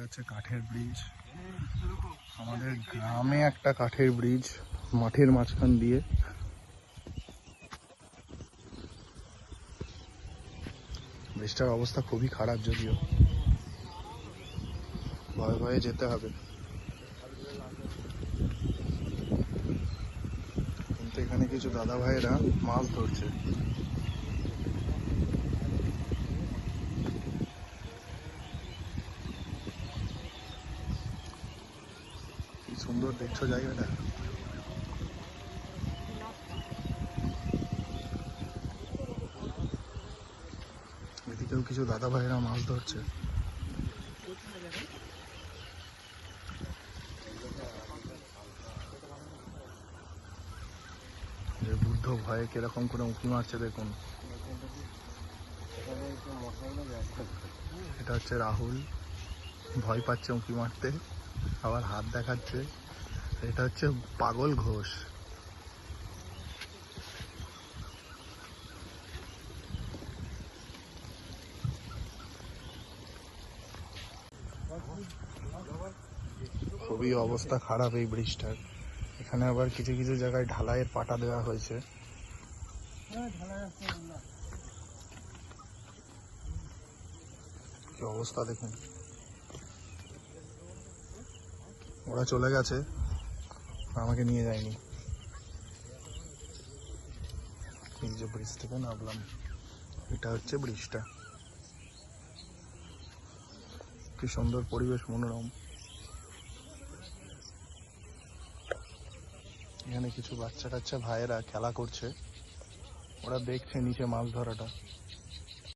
এটা হচ্ছে কাঠের ব্রিজ আমাদের গ্রামে একটা কাঠের ব্রিজ মাঠের মাঝখান দিয়ে। ব্রিজটার অবস্থা খুবই খারাপ যদিও। ভয়ে ভয়ে যেতে হবে। কিন্তু এখানে কিছু দাদা ভাইয়েরা মাছ ধরছে। সুন্দর দেখছ জায়গাটা? এদিকেও কিছু দাদা ভাইরা মাছ ধরছে। যে বুদ্ধ ভয়ে কীরকম করে উঁকি মারছে দেখুন। এটা হচ্ছে রাহুল। ভয় পাচ্ছে উঁকি মারতে। আবার হাত দেখাচ্ছে। এটা হচ্ছে পাগল ঘোষ। খুবই অবস্থা খারাপ এই ব্রিজটার। এখানে আবার কিছু কিছু জায়গায় ঢালাইয়ের পাটা দেওয়া হয়েছে। কি অবস্থা দেখুন। ওরা চলে গেছে। আমাকে নিয়ে যায়নি। এই যে ব্রিজ থেকে নামলাম, এটা হচ্ছে ব্রিজটা। কি সুন্দর পরিবেশ, মনোরম। এখানে কিছু বাচ্চা কাচ্চা ভাইয়েরা খেলা করছে। ওরা দেখছে নিচে মাছ ধরাটা।